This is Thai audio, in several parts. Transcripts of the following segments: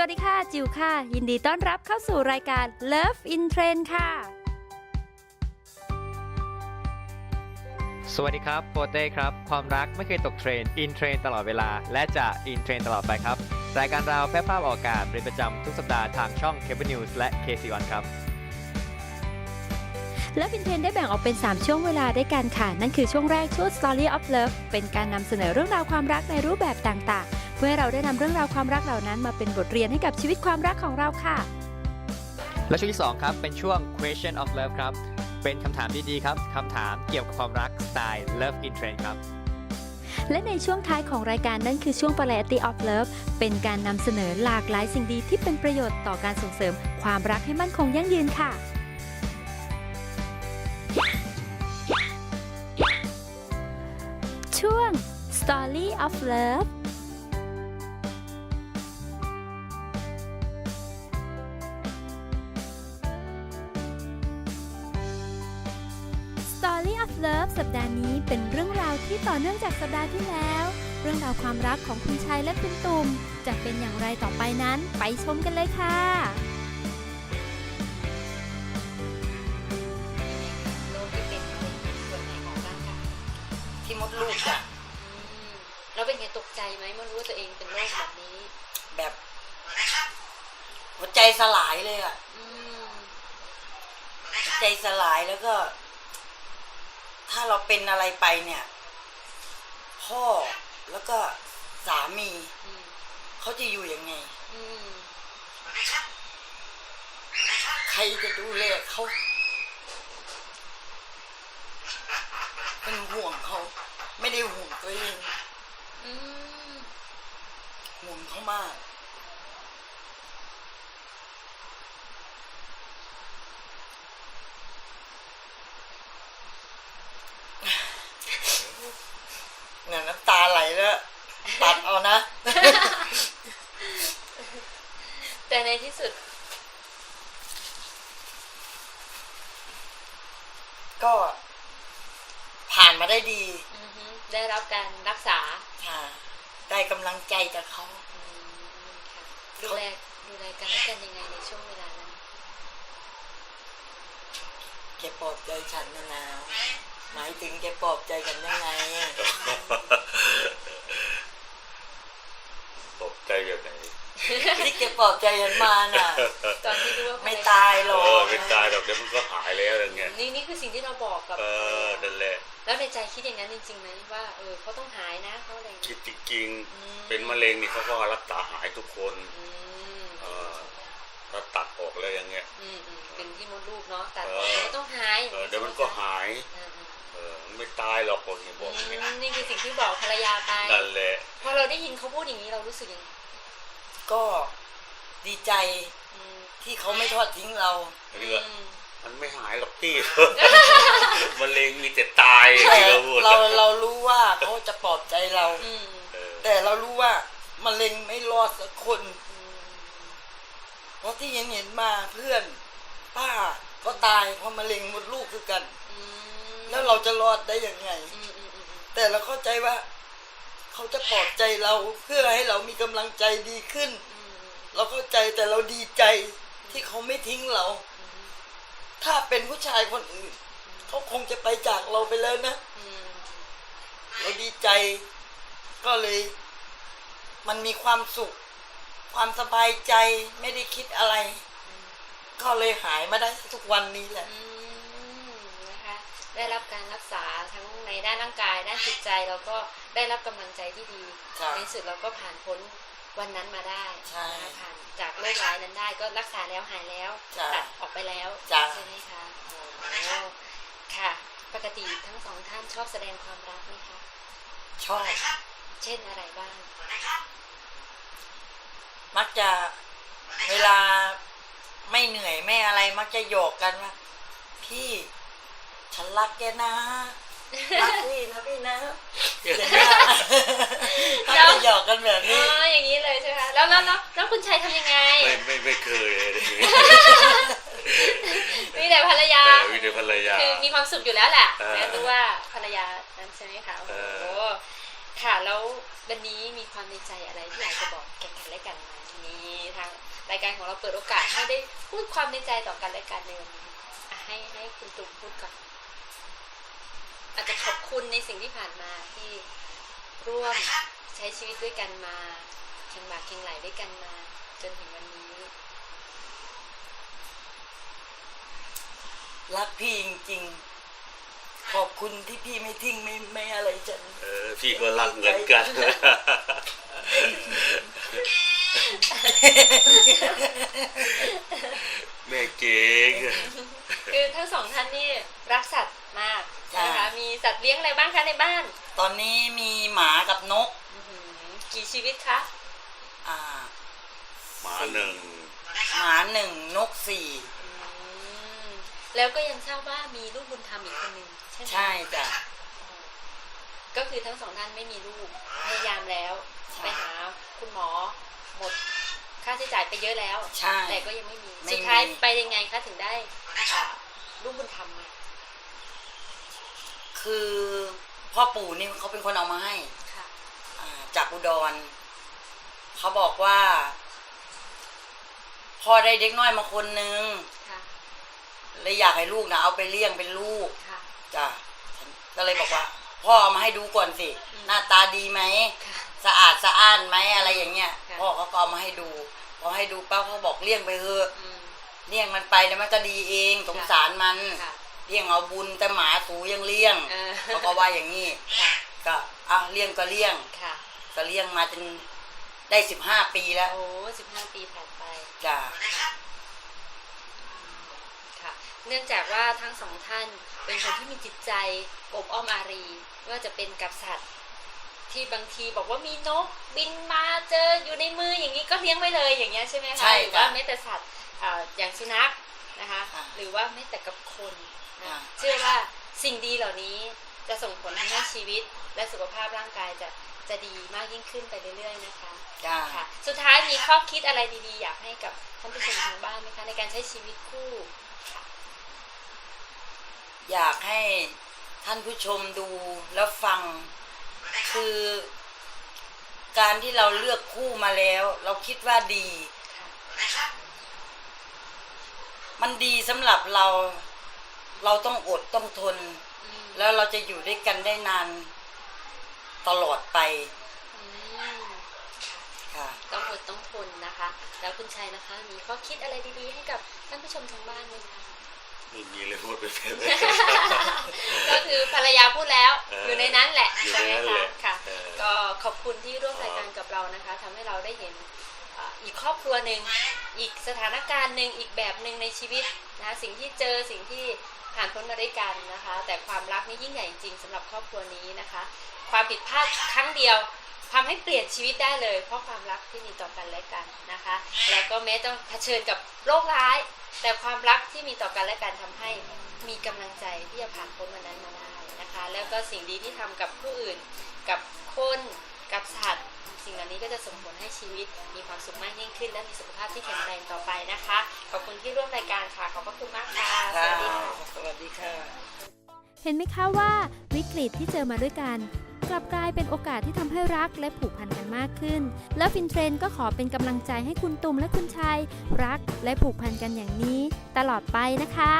สวัสดีค่ะ จิวค่ะ ยินดีต้อนรับเข้าสู่รายการ Love in Trend ค่ะ สวัสดีครับโปเต้ครับ ความรักไม่เคยตกเทรนอินเทรนตลอดเวลา และจะอินเทรนตลอดไปครับ รายการเราแพร่ภาพออกอากาศเป็นประจำทุกสัปดาห์ทางช่อง Cable News และ KC1 ครับ Love in Trend ได้แบ่งออกเป็น 3 ช่วงเวลาด้วยกันค่ะ นั่นคือช่วงแรกช่วง Story of Love เป็นการนำเสนอเรื่องราวความรักในรูปแบบต่างๆ เพื่อให้เราได้นำเรื่องราวความรักเหล่านั้น มาเป็นบทเรียนให้กับชีวิตความรักของเราค่ะ และช่วงที่2ครับเป็นช่วง Question of Love ครับ เป็นคำถามดีๆครับคำถามเกี่ยวกับความรักสไตล์ Love in Trend ครับและในช่วงท้ายของรายการนั่นคือช่วง Variety of Love เป็นการนำเสนอหลากหลายสิ่งดีที่เป็นประโยชน์ต่อการส่งเสริม ความรักให้มั่นคงยั่งยืนค่ะ ช่วง Story of Love สัปดาห์นี้เป็นเรื่องราวที่ต่อเนื่องจากสัปดาห์ที่แล้ว เรื่องราวความรักของคุณชายและคุณตุ่มจะเป็นอย่างไรต่อไปนั้นไปชมกันเลยค่ะ โรคที่เป็นมะเร็งส่วนไหนของร่างกายที่มดลูกจ้ะอืมแล้วเป็นไงตกใจไหมเมื่อรู้ว่าตัวเองเป็นโรคแบบนี้ แบบหัวใจสลายเลยอะอืมหัวใจสลายแล้วก็ ถ้าเราเป็นอะไรไปเนี่ย พ่อแล้วก็สามีอืมเขาจะอยู่ยังไงอืมใครจะดูแลเขาเป็นห่วงเขา ไม่ได้ห่วงตัวเองอืมห่วงเขามาก เนี่ยน้ำตาไหลแล้ว ตัดเอานะ แต่ในที่สุด ก็ผ่านมาได้ดี อือฮึได้รับการรักษาค่ะ ได้กำลังใจจากเขา อืมค่ะดูแลดูแลกันและกันยังไงในช่วงเวลานั้น แกปลอบใจฉันนะนะหมายถึงแกปลอบใจกันยังไงตก ใจแบบไหนที่แกปลอบใจฉันมาน่ะ ตอนที่รู้ว่าไม่ตายหรเออกอไม่ตายหรอกเดี๋ยวมันก็หายแล้วอย่างเงี้ยนี่นี่คือสิ่งที่เราบอกกับเออนั่นแหละแล้วในใจคิดอย่างนั้นจริงๆไหมว่าเออเขาต้องหายนะเขาอะไรอย่างคิเงี้ดยจริงอืมๆเป็นมะเร็งนี่เขาก็รักษาหายทุกคนอืมเออถ้าตัดออกเลยอย่างเงี้ยอืมอืมเป็นที่มดลูกเนาะตัดเออออกแล้วก็ต้องหายเออเดี๋ยวมันก็หาย ตายหรอกคนที่บอกอย่างเงี้ยอืมนี่คือสิ่งที่บอกภรรยาไปนั่นแหละพอเราได้ยินเขาพูดอย่างนี้เรารู้สึกยังไงก็ดีใจอืมที่เขาไม่ทอดทิ้งเราเรืออืมมันไม่หายหรอกพี่มะเร็งมีแต่ตายอย่างแต่ที่เขาพูดเราเรารู้ว่าเขาจะปลอบใจเราอืมเออแต่เรารู้ว่ามะเร็งไม่รอดสักคนอืมเพราะที่เห็นเห็นมาเพื่อน ป้าก็ตายเพราะมะเร็งมดลูกคือกันอืม แล้วเราจะรอดได้ยังไงอืมอืมอืมอืมแต่เราเข้าใจว่า เขาจะปลอบใจเราเพื่อให้เรามีกำลังใจดีขึ้นอืมเราเข้าใจแต่เราดีใจที่เขาไม่ทิ้งเราอืมถ้าเป็นผู้ชายคนอื่น เขาคงจะไปจากเราไปแล้วนะอืมเราดีใจ ก็เลย มันมีความสุข ความสบายใจไม่ได้คิดอะไร ก็เลยหายมาได้ทุกวันนี้แหละอืมนะคะ ได้รับการรักษาทั้งในด้านร่างกายด้านจิตใจแล้วก็ได้รับกำลังใจที่ดีครับในที่สุดเราก็ผ่านพ้นวันนั้นมาได้ใช่นะคะผ่านจากโรคร้ายนั้นได้ก็รักษาแล้วหายแล้วจ้ะตัดออกไปแล้วจ้ะใช่ไหมคะโอ้ค่ะ ปกติทั้งสองท่านชอบแสดงความรักไหมคะชอบเช่นอะไรบ้าง มักจะเวลาไม่เหนื่อยไม่อะไรมักจะหยอกกันว่าพี่ ฉันรักแกนะรักพี่นะพี่นะอย่างเงี้ยมักจะหยอกกันแบบอ๋นี้ ออย่างนี้เลยใช่ไหมคะแล้วแล้วแล้วแล้วคุณชายทำยังไง ไม่ไม่ไม่เคยเลยมีแต่ภรรยา แต่วิธีภรรยา คือมีความสุขอยู่แล้วแหละเออนะรู้ว่าภรรยานั้นใช่ไหมคะโอ้เอโหอ ค่ะแล้ววันนี้มีความในใจอะไรที่อยากจะบอกแก่กันและกันไหมนี่ถทางรายการของเราเปิดโอกาสให้ได้พูดความในใจต่อกันและกันในวันนี้อะให้ให้คุณตุ่มพูดก่อน อาจจะขอบคุณในสิ่งที่ผ่านมาที่ร่วมใช้ชีวิตด้วยกันมาเคียงบ่าเคียงไหลด้วยกันมา จนถึงวันนี้ รักพี่จริงๆ ขอบคุณที่พี่ไม่ทิ้งไม่ไม่อะไรฉันเออพี่ก็รักเหมือนกัน แม่เก่งคือทั้งสองท่านนี่รักสัตว์มากค่ะ นะคะมีสัตว์เลี้ยงอะไรบ้างคะในบ้าน ตอนนี้มีหมากับนกอื้อหือกี่ชีวิตคะอ่าหมาหนึ่งหมาหนึ่งนกสี่อืมแล้วก็ยังทราบว่ามีลูกบุญธรรมอีกคนหนึ่งใช่ไหมใช่จ้ะก็คือทั้งสองท่านไม่มีลูกพยายามแล้วใช่ไปหาคุณหมอหมดค่าใช้จ่ายไปเยอะแล้วใช่แต่ก็ยังไม่มีไม่มี สุดท้ายไปยังไงคะถึงได้อ่าลูกบุญธรรมมา คือพ่อปู่นี่เขาเป็นคนเอามาให้ค่ะอ่าจากอุดรเขาบอกว่าพ่อได้เด็กน้อยมาคนนึงค่ะเลยอยากให้ลูกนะเอาไปเลี้ยงเป็นลูกค่ะจ้ะฉันก็เลยบอกว่า พ่อเอามาให้ดูก่อนสิอืมหน้าตาดีไหมค่ะสะอาดสะอ้านไหมอะไรอย่างเงี้ยค่ะพ่อเขาก็เอามาให้ดูพอให้ดูป้าเขาบอกเลี้ยงไปเถอะอืมเลี้ยงมันไปเดี๋ยวมันก็ดีเองสงสารมันค่ะ เลี้ยงเอาบุญแต่หมาสูยังเลี้ยงเออ เขาก็ว่าอย่างนี้ค่ะก็อะเลี้ยงก็เลี้ยง ค่ะ ก็เลี้ยงมาจนได้สิบห้าปีแล้วโอ้สิบห้าปีผ่านไป จ้ะค่ะ เนื่องจากว่าทั้งสองท่านเป็นคนที่มีจิตใจอบอ้อมอารีไม่ว่าจะเป็นกับสัตว์ ที่บางทีบอกว่ามีนกบินมาเจออยู่ในมืออย่างนี้ก็เลี้ยงไว้เลยอย่างเงี้ยใช่ไหมคะใช่หรือว่าจ้ะแม้แต่สัตว์อ่าอย่างสุนัขนะคะค่ะหรือว่าแม้แต่กับคนนะค่ะ เชื่อว่าสิ่งดีเหล่านี้จะส่งผลทำให้ชีวิตและสุขภาพร่างกายจะจะดีมากยิ่งขึ้นไปเรื่อยๆนะคะจ้ะค่ะ สุดท้ายมีข้อคิดอะไรดีๆ อยากให้กับท่านผู้ชมทางบ้านไหมคะในการใช้ชีวิตคู่อยากให้ท่านผู้ชมดูแล้วฟัง คือการที่เราเลือกคู่มาแล้ว เราคิดว่าดี มันดีสำหรับเรา เราต้องอดต้องทนอืมแล้วเราจะอยู่ด้วยกันได้นานตลอดไปอืมค่ะต้องอดต้องทนนะคะ แล้วคุณชัยนะคะ มีข้อคิดอะไรดีๆ ให้กับท่านผู้ชมทางบ้านไหมคะไม่มีเลยพูดไปเป็นก็คือภรรยาพูดแล้วเออออยู่ในนั้นแหละอยู่ใช่ไหมในนั้นแหคะละค่ะเออก็ขอบคุณที่ร่วมรายการกับเรานะคะทำให้เราได้เห็นอ่าอีกครอบครัวหนึ่งอีกสถานการณ์หนึ่งอีกแบบหนึ่งในชีวิตนะคะสิ่งที่เจอสิ่งที่ ผ่านพ้นมาด้วยกันนะคะ แต่ความรักนี่ยิ่งใหญ่จริงสำหรับครอบครัวนี้นะคะ ความผิดพลาดครั้งเดียวทำให้เปลี่ยนชีวิตได้เลย เพราะความรักที่มีต่อกันและกันนะคะ แล้วก็แม้ต้องเผชิญกับโรคร้าย แต่ความรักที่มีต่อกันและกันทำให้มีกำลังใจที่จะผ่านพ้นวันนั้นมาได้นะคะ แล้วก็สิ่งดีที่ทำกับผู้อื่น กับคนกับสัตว์ สิ่งเหล่านี้ก็จะส่งผลให้ชีวิตมีความสุขมากยิ่งขึ้น และมีสุขภาพที่แข็งแรงต่อไปนะคะ ขอบคุณที่ร่วมรายการค่ะ ขอบพระคุณมากค่ะสค่ะวัสดีค่ะ สวัสดีค่ะ เห็นไหมคะว่าวิกฤตที่เจอมาด้วยกัน กลับกลายเป็นโอกาสที่ทำให้รักและผูกพันกันมากขึ้น แล้วฟินเทรนก็ขอเป็นกำลังใจให้คุณตุมและคุณชัยรักและผูกพันกันอย่างนี้ ตลอดไปนะคะ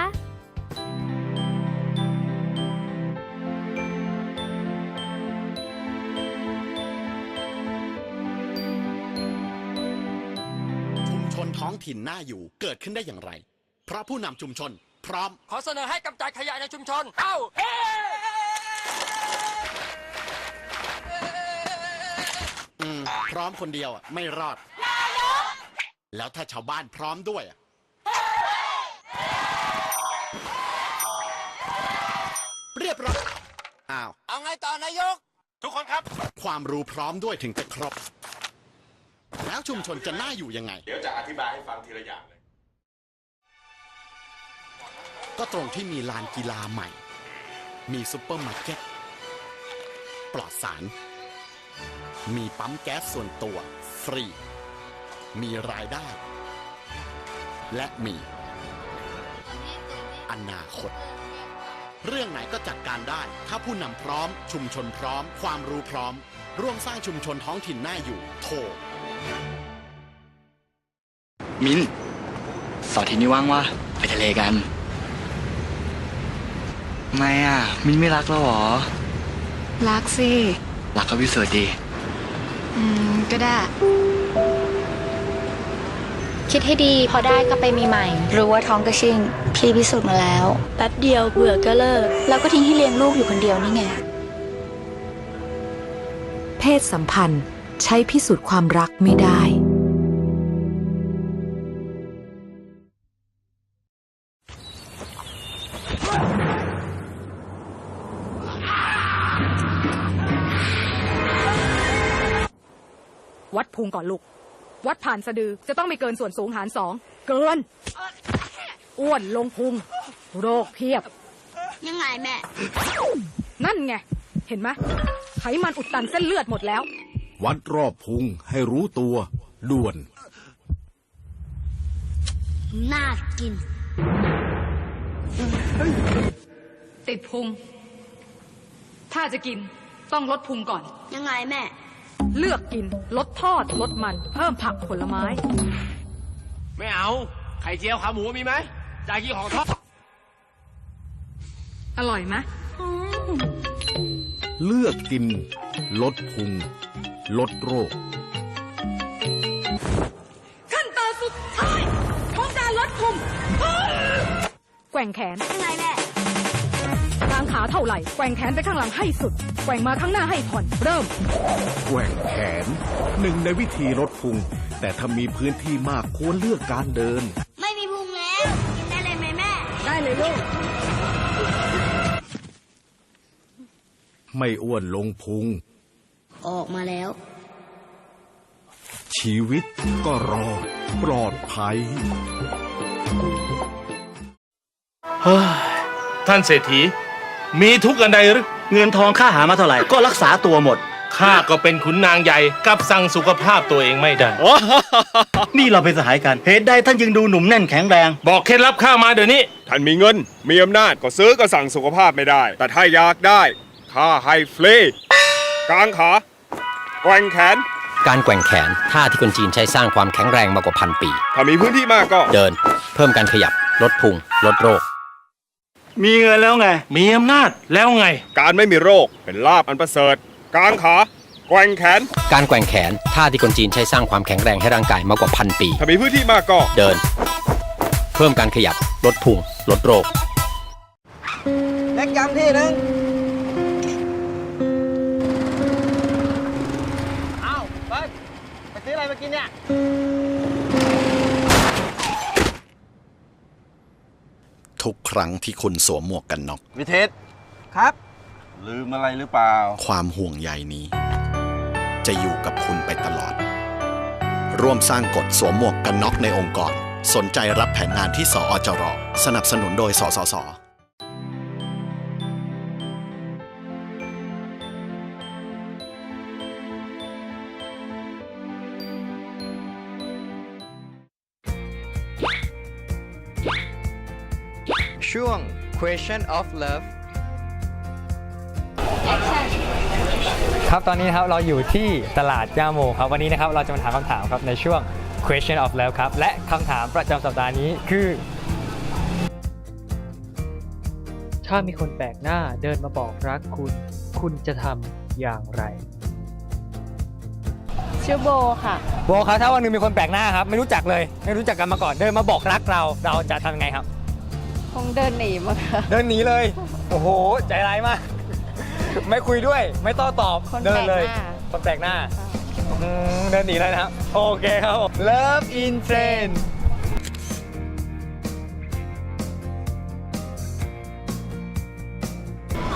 ถิ่นน่าอยู่เกิดขึ้นได้อย่างไร เพราะผู้นำชุมชน พร้อม ขอเสนอให้กำจัดขยะในชุมชน เอ้าเฮ้อืมพร้อมคนเดียวอะไม่รอด แล้วถ้าชาวบ้านพร้อมด้วยอะเรียบร้อยอ้าว เอาไงต่อนายก ทุกคนครับ ความรู้พร้อมด้วยถึงจะครบ แล้วชุมชนจะน่าอยู่ยังไง เดี๋ยวจะอธิบายให้ฟังทีละอย่างเลย ก็ตรงที่มีลานกีฬาใหม่ มีซุปเปอร์มาร์เก็ต ปลอดสาร มีปั๊มแก๊สส่วนตัว ฟรี มีรายได้ และมี อนาคต เรื่องไหนก็จัดการได้ ถ้าผู้นำพร้อม ชุมชนพร้อม ความรู้พร้อม ร่วมสร้างชุมชนท้องถิ่นน่าอยู่ โทร มิ้นเสาร์อาทิตย์นี้ว่างวะไปทะเลกันไม่อะ มิ้นไม่รักแล้วเหรอ รักสิ รักก็พิสูจน์ดี อืม ก็ได้ คิดให้ดีพอได้ก็ไปมีใหม่ รู้ว่าท้องก็ชิงพี่พิสูจน์มาแล้ว แป๊บเดียวเบื่อก็เลิก แล้วก็ทิ้งให้เลี้ยงลูกอยู่คนเดียวนี่ไง เพศสัมพันธ์ ใช้พิสูจน์ความรักไม่ได้ วัดพุงก่อนลูก วัดผ่านสะดือจะต้องไม่เกินส่วนสูงหารสอง เกิน อ้วนลงพุง โรคเพียบ ยังไงแม่ นั่นไง เห็นไหมไขมันอุดตันเส้นเลือดหมดแล้ว วัดรอบพุงให้รู้ตัว ด่วน น่ากิน ติดพุง ถ้าจะกินต้องลดพุงก่อน ยังไงแม่ เลือกกินลดทอดลดมัน เพิ่มผักผลไม้ ไม่เอา ไข่เจียวขาหมูมีไหมจ่ายกี่ของทอด อร่อยไหมเลือกกิน ลดพุง ลดโรค ขั้นตอนสุดท้ายของการลดพุงแกว่งแขนยังไงแม่กางขาเท่าไหร่แกว่งแขนไปข้างหลังให้สุด แกว่งมาข้างหน้าให้ผ่อนเริ่ม แกว่งแขนหนึ่งในวิธีลดพุง แต่ถ้ามีพื้นที่มากควรเลือกการเดิน ไม่มีพุงแล้วกินได้เลยไหมแม่ ได้เลยลูก ไม่อ้วนลงพุง ออกมาแล้ว ชีวิตก็รอดปลอดภัยเฮ้ยท่านเศรษฐี มีทุกข์อันใดหรือเงินทองค่าหามาเท่าไหร่ก็รักษาตัวหมด ข้าก็เป็นขุนนางใหญ่กลับสั่งสุขภาพตัวเองไม่ได้ นี่เราเป็นสหายกันเหตุใดท่านยังดูหนุ่มแน่นแข็งแรง บอกเคล็ดลับข้ามาเดี๋ยวนี้ ท่านมีเงิน มีอำนาจก็ซื้อก็สั่งสุขภาพไม่ได้ แต่ถ้าอยากได้ค่าให้ฟรี กางขาแกว่งแขน การแกว่งแขนท่าที่คนจีนใช้สร้างความแข็งแรงมากว่าพันปี ถ้ามีพื้นที่มากก็ เดิน เพิ่มการขยับ ลดพุง ลดโรค มีเงินแล้วไง มีอำนาจแล้วไง การไม่มีโรคเป็นลาบอันประเสริฐกางขาแกว่งแขน การแกว่งแขนท่าที่คนจีนใช้สร้างความแข็งแรงให้ร่างกายมากกว่าพันปี ถ้ามีพื้นที่มากก็ เดิน เพิ่มการขยับ ลดพุง ลดโรค เล็กยำที่หนึ่ง ไปซื้ออะไรมากินเนี่ย ทุกครั้งที่คุณสวมหมวกกันน็อก วิเทศครับ ลืมอะไรหรือเปล่า ความห่วงใยนี้ จะอยู่กับคุณไปตลอด ร่วมสร้างกฎสวมหมวกกันน็อกในองค์กร สนใจรับแผนงานที่สอจร สนับสนุนโดยสสส question of love ครับตอนนี้นะครับเราอยู่ที่ตลาดย่าโมครับวันนี้นะครับเราจะมาถามคำถามครับในช่วง question of love ครับและคำถามประจำสัปดาห์นี้คือ ถ้ามีคนแปลกหน้าเดินมาบอกรักคุณ คุณจะทำอย่างไร ชื่อโบค่ะ โบครับถ้าวันหนึงมีคนแปลกหน้าครับไม่รู้จักเลย ไม่รู้จักกันมาก่อนเดินมาบอกรักเราเราจะทำยังไงครับ คงเดินหนีมั้งค่ะเดินหนีเลย โอ้โห ใจร้ายมาก ไม่คุยด้วย ไม่โต้ตอบ คนเดิแปลนกเลยหน้า คนแปลกหน้า อืมเดินหนีเลยนะครับ โอเคครับผม Love in Train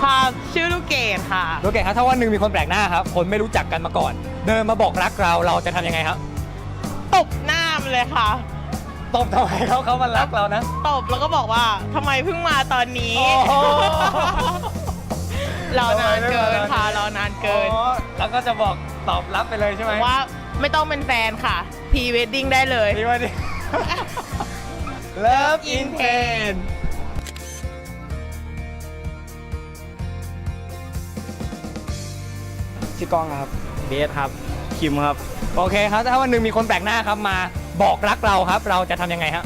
ค่ะชื่อลูกเกดค่ะ โอเคครับถ้าวันหนึ่งมีคนแปลกหน้าครับ คนไม่รู้จักกันมาก่อน เดินมาบอกรักเราเราจะทำยังไงครับ ตบหน้ามันเลยค่ะ ตบทำไมเขาเขามารักเรานะ ตบแล้วก็บอกว่าทำไมเพิ่งมาตอนนี้ โอ้โหรอนานเกินค่ะรอนานเกิน อ๋อแล้วก็จะบอกตอบรับไปเลยใช่ไหมว่าไม่ต้องเป็นแฟนค่ะพรีเวดดิ้งได้เลย นี่ว่าดิ Love in Train ชื่อกล้องครับ เบสครับ คิมครับ โอเคครับ ถ้าวันหนึ่งมีคนแปลกหน้าครับมา บอกรักเราครับ เราจะทำยังไงฮะ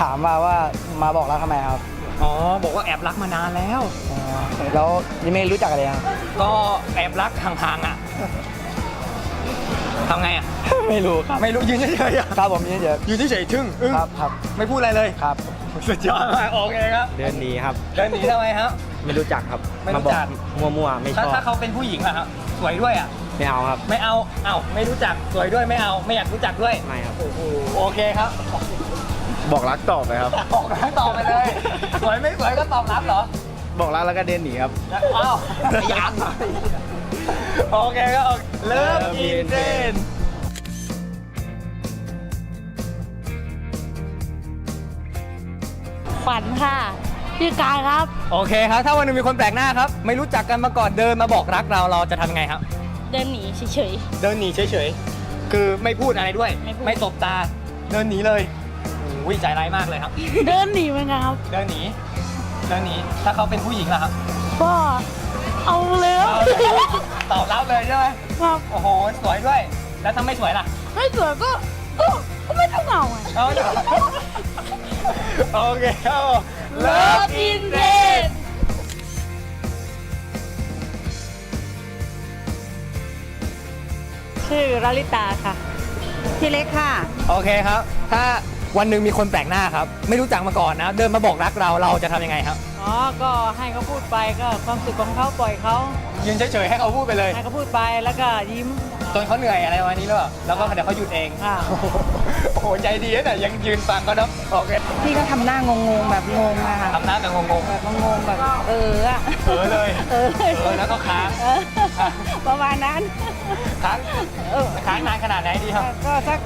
ถามมาว่ามาบอกรักทำไมครับอ๋อบอกว่าแอบรักมานานแล้วแล้วยังไม่รู้จักกันเลยครับ ก็แอบรักห่างๆอะทำไงอะไม่รู้ครับไม่รู้ยืนเฉยๆอะครับผมนี่เดี๋ยวยืนเฉยๆทึ่งอึ้งครับครับไม่พูดอะไรเลยครับ สุดยอดมากโอเคครับเดินหนีครับ เดินหนีทำไมครับ ไม่รู้จักครับไม่รู้จักมัวมัวๆไม่ชถ้าอบถ้าเขาเป็นผู้หญิงอะครับ สวยด้วยอะ ไม่เอาครับ ไม่เอาเอ้าไม่รู้จักสวยด้วยไม่เอาไม่อยากรู้จักด้วยไม่ครับ โอ้โหโอเคครับ บอกรักตอบไปครับ บอกรักตอบไปเลย สวยไม่สวยก็ตอบรับเหรอ บอกรักแล้วก็เดินหนีครับ อ้าวยังโอเคก็โอเคเลิฟอินเทนขวัญค่ะ พี่กายครับ โอเคครับ ถ้าวันหนึงมีคนแปลกหน้าครับ ไม่รู้จักกันมาก่อนเดินมาบอกรักเราเราจะทำไงครับ เดินหนีเฉย เดินหนีเฉยๆ คือไม่พูดอะไรด้วย ไม่พูด ไม่ตบตา เดินหนีเลยโอ้ยใจร้ายมากเลยครับ ๆ เดินหนีเหมือนกันครับ เดินหนี เดินหนี ถ้าเขาเป็นผู้หญิงล่ะครับก็เอาเลยครับเอาเลยตอบรับเลยใช่ไหมครับโอ้โห สวยด้วย แล้วถ้าไม่สวยล่ะ ไม่สวยก็ก็ก็ไม่ต้องเอาไง เอาเถอะโอเคครับ เลิฟอินเทนชื่อลลิตาค่ะ พี่เล็กค่ะ โอเคครับ ถ้าวันหนึ่งมีคนแปลกหน้าครับ ไม่รู้จักมาก่อนนะ เดินมาบอกรักเราเราจะทำยังไงครับ อ๋อ ก็ให้เขาพูดไปก็ความสุขของเขาปล่อยเขายืนเฉยๆให้เขาพูดไปเลย ให้เขาพูดไปแล้วก็ยิ้ม จนเขาเหนื่อยอะไรประมาณนี้หรือเปล่าแล้วก็เดี๋ยวเขาหยุดเองค่ะโอ้โหใจดีนะแต่ยังยืนฟังเขาเนาะโอเค พี่ก็ทำหน้างงๆแบบงงอะค่ะทำหน้าแบบงงแบบงงๆแบบเอออะๆเออเลย เออเออแล้วก็ค้างเออประมาณนั้นค้างค้างนานขนาดไหนดีครับ ก็สัก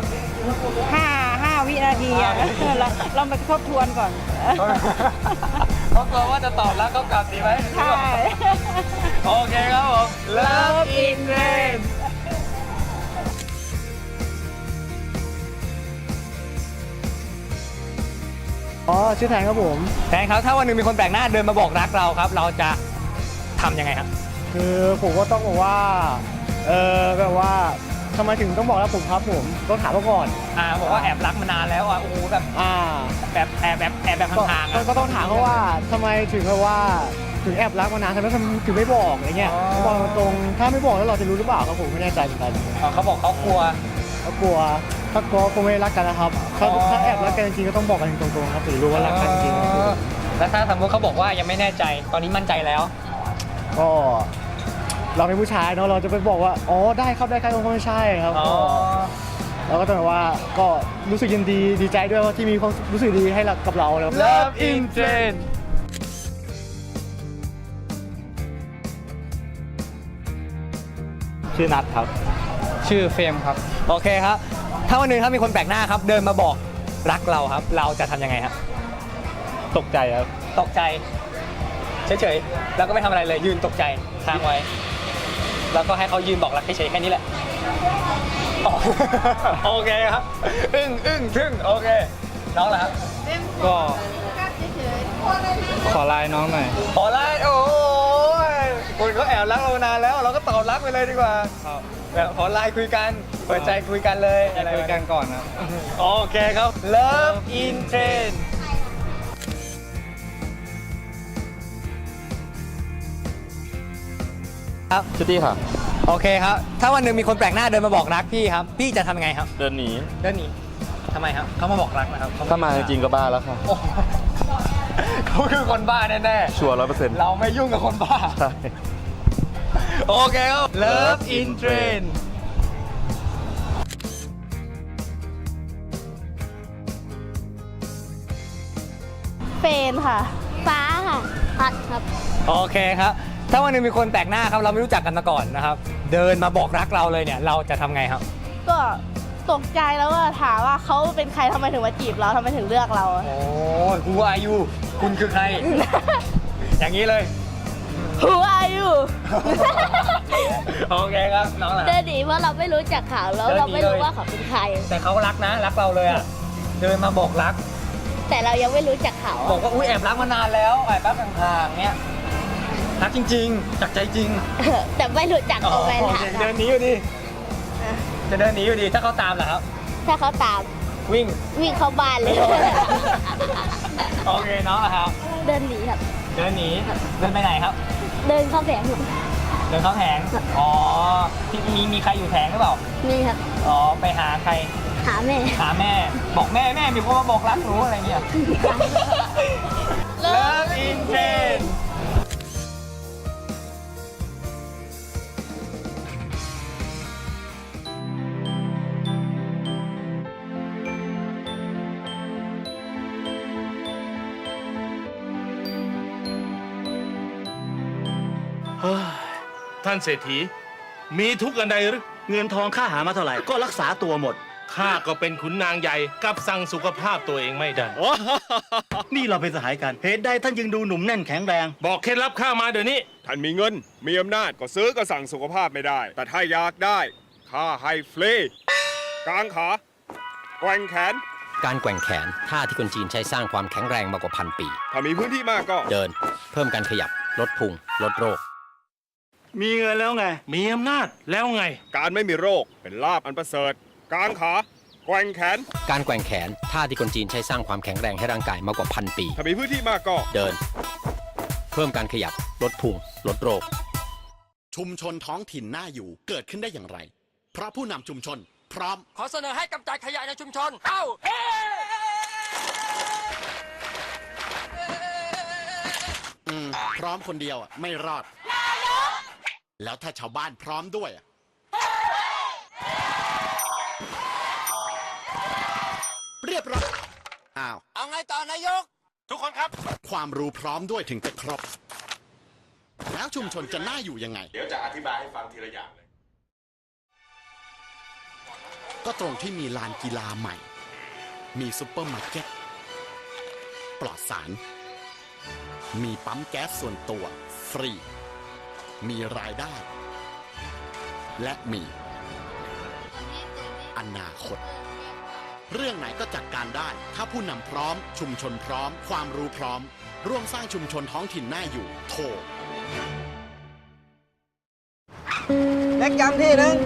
ห้าห้าวินาทีอะห้าวินาที เราเราไปทบทวนก่อนเขากลัวว่าจะตอบแล้วก็กลับดีไหมใช่ โอเคครับผม Love in Rain อ๋อชื่อแทนครับผมแทนครับถ้าวันหนึ่งมีคนแปลกหน้าเดินมาบอกรักเราครับ เราจะทำยังไงครับคือผมก็ต้องบอกว่าเออแบบว่าทำไมถึงต้องบอกแล้วผมครับผมต้องถามเขาก่อนอ่าบอกว่าแอบรักมานานแล้วอะโอ้โหแบบอ่าแบบแอบแบบแอบแบบก็ห่างๆก็อะก็ต้องถามเขาว่าทำไมถึงแบบว่าถึงแอบรักมานานทำไมถึงไม่บอกอะไรเงี้ยอ๋อบอกตรงๆถ้าไม่บอกแล้วเราจะรู้หรือเปล่าครับผมไม่แน่ใจเหมือนกันอ๋อเขาบอกเขากลัวเขากลัว ถ้ากลัวคงไม่รักกันนะครับถ้าอ๋อ ถ้าแอบรักกันจริงๆก็ต้องบอกกันตรงๆครับถึงรู้ว่ารักกันจริงอ๋อแล้วถ้าสมมติเขาบอกว่ายังไม่แน่ใจ ตอนนี้มั่นใจแล้วๆก็เราเป็นผู้ชายเนาะเราจะไปบอกว่าอ๋อได้ครับได้ครับก็ไม่ใช่ครับอ๋อ เราก็ต้องแบบว่าก็รู้สึกยินดีดีใจด้วยว่าที่มีความรู้สึกดีให้กับเราแล้ว Love in Train ชื่อนัทครับ ชื่อเฟรมครับ โอเคครับ ถ้าวันหนึ่งถ้ามีคนแปลกหน้าครับ เดินมาบอกรักเราครับ เราจะทำยังไงครับตกใจครับตกใจเฉยๆแล้วก็ไม่ทำอะไรเลยยืนตกใจค้างไว้ แล้วก็ให้เขายืนบอกรักเฉยๆแค่นี้แหละอ๋อ โอเคครับอึ้งอึ้งทึ่งโอเค น้องล่ะครับ ก็ขอไลน์น้องหน่อย ขอไลน์โอ้ยคุณเขาแอบรักเรานานแล้ว เราก็ตอบรักไปเลยดีกว่า แบบขอไลน์คุยกัน เปิดใจคุยกันเลยอะไรคุยกันก่อนครับ โอเคครับ Love in Train ครับชื่อตี้ค่ะ โอเคครับ ถ้าวันหนึ่งมีคนแปลกหน้าเดินมาบอกรักพี่ครับ พี่จะทำยังไงครับ เดินหนีเดินหนีทำไมครับ เขามาบอกรักนะครับเขถ้ามาจริงๆก็บ้าแล้วค่ะ โอ้โหเขาคือคนบ้าแน่ชัวร์ร้อยเปอร์เซ็นต์ๆเราไม่ยุ่งกับคนบ้า ใช่ โอเคครับ Love in Train เฟนค่ะ ฟ้าค่ะพัดครับ โอเคครับ ถ้าวันหนึงมีคนแปลกหน้าครับ เราไม่รู้จักกันมาก่อนนะครับ เดินมาบอกรักเราเลยเนี่ย เราจะทำไงครับ ก็ตกใจแล้วก็ถามว่าเขาเป็นใครทำไมถึงมาจีบเราทำไมถึงเลือกเราอะโอ้ย Who are you คุณคือใคร อย่างนี้เลย Who are you โอเคครับน้องล่ะเดินหนีเพราะเราไม่รู้จักเขาแล้วเดินหนีเราไม่รู้เลยว่าเขาเป็นใคร แต่เขารักนะ รักเราเลยอะ เดินมาบอกรัก แต่เรายังไม่รู้จักเขาบอกว่าอุ้ยแอบรักมานานแล้วแอบรักห่างๆเนี่ยรักจริง ๆ จากใจจริงแต่ไม่รู้จักอ๋อเขาไปโอถาเคมเดินหนีอยู่ดี จะเดินหนีอยู่ดีถ้าเขาตามเหรอครับ ถ้าเขาตามวิ่ง วิ่งเข้าบ้านเลย โอเคน้องเหรอครับ เดินหนีครับ เดินหนี เดินไปไหนครับ เดินเข้าแผงครับเดินเข้าแผง อ๋อที่มีมีใครอยู่แผงหรือเปล่านี่ครับ อ๋อ ไปหาใคร หาแม่ หาแม่ บอกแม่แม่มีคนมาบอกรักหนูอะไรเงี้ย Love in Train านเศรษฐี มีทุกข์อันใดหรือเงินทองข้าหามาเท่าไหร่ ก็รักษาตัวหมด ข้าก็เป็นขุนนางใหญ่กับสั่งสุขภาพตัวเองไม่ได้ นี่เราเป็นสหายกันเหตุใดท่านยังดูหนุ่มแน่นแข็งแรง บอกเคล็ดลับข้ามาเดี๋ยวนี้ ท่านมีเงิน มีอำนาจก็ซื้อก็สั่งสุขภาพไม่ได้ แต่ถ้าอยากได้ข้าให้ฟรีกางขาแกว่งแขน การแกว่งแขนท่าที่คนจีนใช้สร้างความแข็งแรงมากกว่าพันปี ถ้ามีพื้นที่มากก็ เดิน เพิ่มการขยับ ลดพุง ลดโรค มีเงินแล้วไง มีอำนาจแล้วไง การไม่มีโรคเป็นลาบอันประเสริฐกางขาแกว่งแขน การแกว่งแขนท่าที่คนจีนใช้สร้างความแข็งแรงให้ร่างกายมากกว่าพันปี ถ้ามีพื้นที่มากก็ เดิน เพิ่มการขยับ ลดพุงลดโรค ชุมชนท้องถิ่นน่าอยู่เกิดขึ้นได้อย่างไร เพราะผู้นำชุมชน พร้อม ขอเสนอให้กำจัดขยะในชุมชน เอ้าเฮ้อืมพร้อมคนเดียวอะไม่รอด แล้วถ้าชาวบ้านพร้อมด้วยอะเรียบร้อยอ้าว เอาไงต่อนายก ทุกคนครับ ความรู้พร้อมด้วยถึงจะครบ แล้วชุมชนจะน่าอยู่ยังไง เดี๋ยวจะอธิบายให้ฟังทีละอย่างเลย ก็ตรงที่มีลานกีฬาใหม่ มีซุปเปอร์มาร์เก็ต ปลอดสาร มีปั๊มแก๊สส่วนตัว ฟรี มีรายได้ และมีอนาคต เรื่องไหนก็จัดการได้ ถ้าผู้นำพร้อม ชุมชนพร้อม ความรู้พร้อม ร่วมสร้างชุมชนท้องถิ่นน่าอยู่โทรเล็กย้ำที่นึง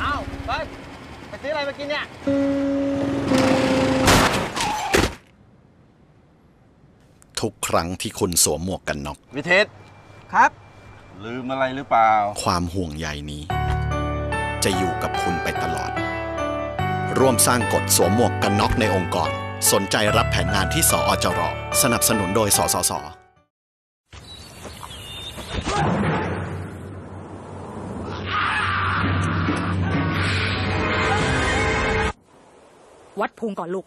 เอาวเฮ้ยไปซื้ออะไรมากินเนี่ย ทุกครั้งที่คุณสวมหมวกกันน็อกวิเทศครับ ลืมอะไรหรือเปล่า ความห่วงใยนี้ จะอยู่กับคุณไปตลอด ร่วมสร้างกฎสวมหมวกกันน็อกในองค์กร สนใจรับแผนงานที่สอจร สนับสนุนโดยสสสวัดพุงก่อนลูก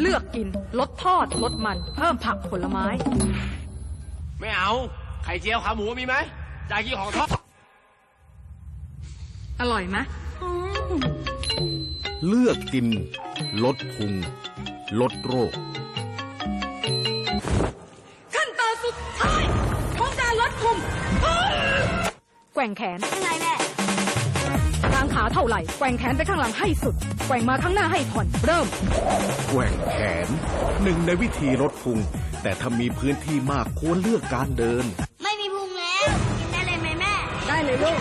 เลือกกิน ลดทอด ลดมัน เพิ่มผักผลไม้ ไม่เอา ไข่เจียวขาหมูมีไหมจากยี่ของทอด อร่อยไหมเลือกกิน ลดพุง ลดโรค ขั้นตอนสุดท้ายของการลดพุงแกว่งแขน ยังไงแม่ กางขาเท่าไหร่แกว่งแขนไปข้างหลังให้สุด แกว่งมาข้างหน้าให้ผ่อน เริ่ม แกว่งแขนหนึ่งในวิธีลดพุง แต่ถ้ามีพื้นที่มากควรเลือกการเดิน ไม่มีพุงแล้ว กินได้เลยไหมแม่ ได้เลยลูก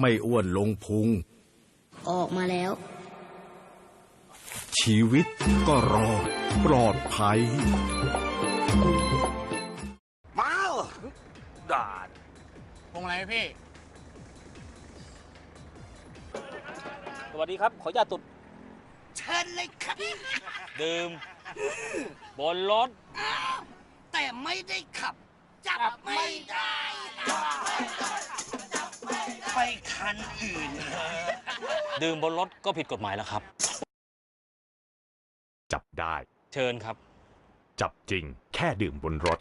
ไม่อ้วนลงพุง ออกมาแล้ว ชีวิตก็รอดปลอดภัยมาด่าน พงอะไรพี่ สวัสดีครับ ขออนุญาตตุดเชิญเลยครับ ดื่ม บนรถ แต่ไม่ได้ขับ จับไม่ได้ ไปคันอื่นดื่มบนรถก็ผิดกฎหมายแล้วครับ จับได้ เชิญครับ จับจริง แค่ดื่มบนรถ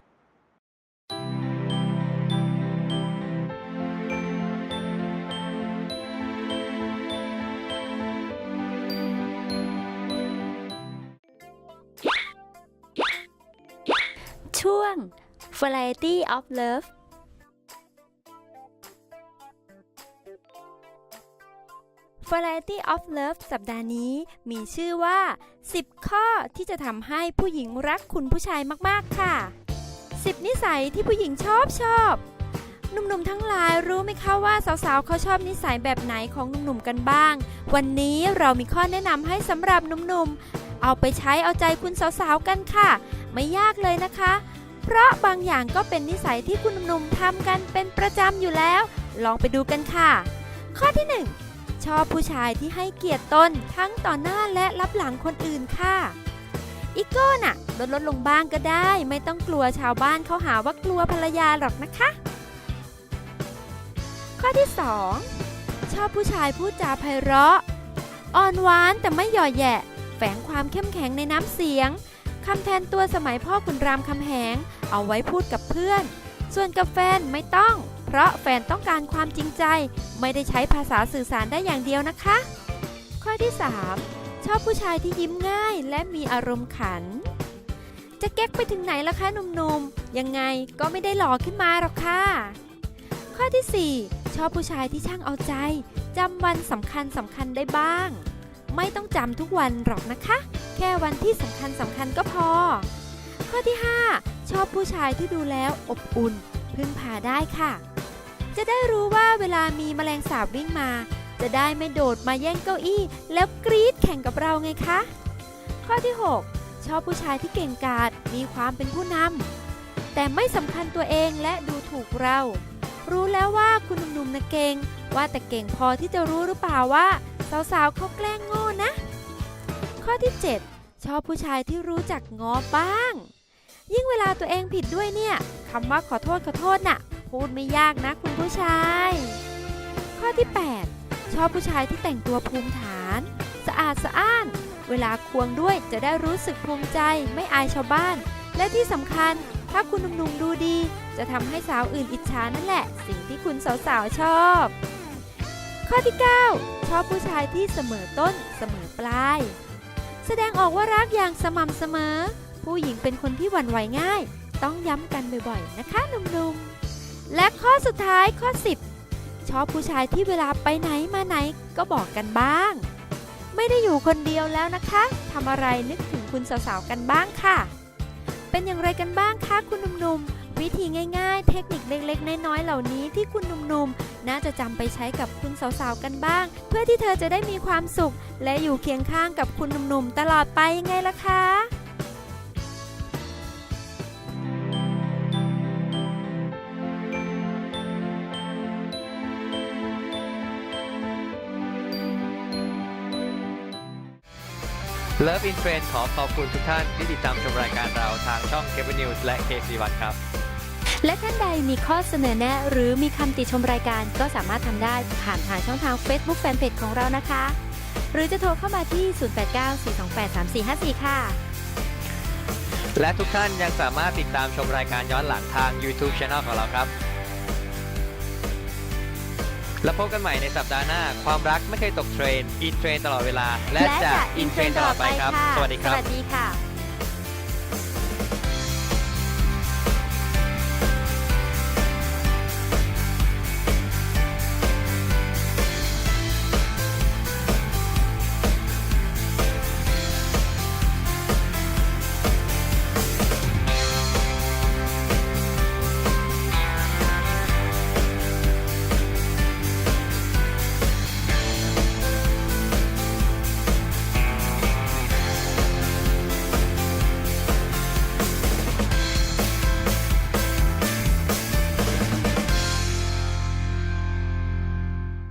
Variety of Love Variety of Love สัปดาห์นี้มีชื่อว่า 10 ข้อที่จะทำให้ผู้หญิงรักคุณผู้ชายมาก ๆ ค่ะ 10 นิสัยที่ผู้หญิงชอบชอบหนุ่มๆทั้งหลายรู้ไหมคะว่าสาวๆเขาชอบนิสัยแบบไหนของหนุ่มๆกันบ้าง วันนี้เรามีข้อแนะนำให้สำหรับหนุ่มๆเอาไปใช้เอาใจคุณสาวๆกันค่ะ ไม่ยากเลยนะคะ เพราะบางอย่างก็เป็นนิสัยที่คุณหนุ่มๆทำกันเป็นประจำอยู่แล้ว ลองไปดูกันค่ะ ข้อที่ 1 ชอบผู้ชายที่ให้เกียรติตนทั้งต่อหน้าและรับหลังคนอื่นค่ะอีโก้น่ะลดลดลงบ้างก็ได้ ไม่ต้องกลัวชาวบ้านเขาหาว่ากลัวภรรยาหรอกนะคะ ข้อที่ 2 ชอบผู้ชายพูดจาไพเราะ อ่อนหวานแต่ไม่หย่อแยะแฝงความเข้มแข็งในน้ำเสียง คำแทนตัวสมัยพ่อคุณรามคำแหง เอาไว้พูดกับเพื่อน ส่วนกับแฟนไม่ต้อง เพราะแฟนต้องการความจริงใจ ไม่ได้ใช้ภาษาสื่อสารได้อย่างเดียวนะคะ ข้อที่ 3 ชอบผู้ชายที่ยิ้มง่ายและมีอารมณ์ขัน จะเก๊กไปถึงไหนล่ะคะหนุ่มๆ ยังไงก็ไม่ได้หล่อขึ้นมาหรอกค่ะ ข้อที่ 4 ชอบผู้ชายที่ช่างเอาใจจำวันสำคัญสำคัญได้บ้าง ไม่ต้องจำทุกวันหรอกนะคะ แค่วันที่สำคัญสำคัญก็พอ ข้อที่ 5 ชอบผู้ชายที่ดูแล้วอบอุ่น พึ่งพาได้ค่ะ จะได้รู้ว่าเวลามีแมลงสาบวิ่งมา จะได้ไม่โดดมาแย่งเก้าอี้ แล้วกรี๊ดแข่งกับเราไงคะ ข้อที่ 6 ชอบผู้ชายที่เก่งกาจมีความเป็นผู้นำแต่ไม่สำคัญตัวเองและดูถูกเรา รู้แล้วว่าคุณหนุ่มๆนะเก่งว่าแต่เก่งพอที่จะรู้หรือเปล่าว่า สาวๆเขาแกล้งโง่นะ ข้อที่ 7 ชอบผู้ชายที่รู้จักงอบ้าง ยิ่งเวลาตัวเองผิดด้วยเนี่ยคำว่าขอโทษขอโทษน่ะ พูดไม่ยากนะคุณผู้ชาย ข้อที่ 8 ชอบผู้ชายที่แต่งตัวภูมิฐาน สะอาดสะอ้าน เวลาควงด้วยจะได้รู้สึกภูมิใจไม่อายชาวบ้าน และที่สำคัญถ้าคุณหนุ่มๆดูดี จะทำให้สาวอื่นอิจฉานั่นแหละ สิ่งที่คุณสาวๆชอบ ข้อที่ 9 ชอบผู้ชายที่เสมอต้นเสมอปลาย แสดงออกว่ารักอย่างสม่ำเสมอ ผู้หญิงเป็นคนที่หวั่นไหวง่าย ต้องย้ำกันบ่อยๆ นะคะหนุ่มๆ และข้อสุดท้ายข้อ 10 ชอบผู้ชายที่เวลาไปไหนมาไหนก็บอกกันบ้าง ไม่ได้อยู่คนเดียวแล้วนะคะทำอะไรนึกถึงคุณสาวๆกันบ้างค่ะ เป็นอย่างไรกันบ้างคะคุณหนุ่มๆ วิธีง่ายๆ เทคนิคเล็กๆ น้อยๆ เหล่านี้ที่คุณหนุ่มๆ น่าจะจำไปใช้กับคุณสาวๆ กันบ้าง เพื่อที่เธอจะได้มีความสุข และอยู่เคียงข้างกับคุณหนุ่มๆ ตลอดไปยังไงล่ะคะ Love in Trend ขอขอบคุณทุกท่านที่ติดตามชมรายการเราทางช่อง c a b l e News และ KC1 ครับ และท่านใดมีข้อเสนอแนะ หรือมีคำติชมรายการก็สามารถทำได้ผ่านทางช่องทาง Facebook Fanpage ของเรานะคะ หรือจะโทรเข้ามาที่ 0894283454 ค่ะ และทุกท่านยังสามารถติดตามชมรายการย้อนหลังทาง YouTube Channel ของเราครับ แล้วพบกันใหม่ในสัปดาห์หน้า ความรักไม่เคยตกเทรนอินเทรนตลอดเวลา และจะอินเทรนตลอดไปครับสวัสดีครับสวัสดีค่ะ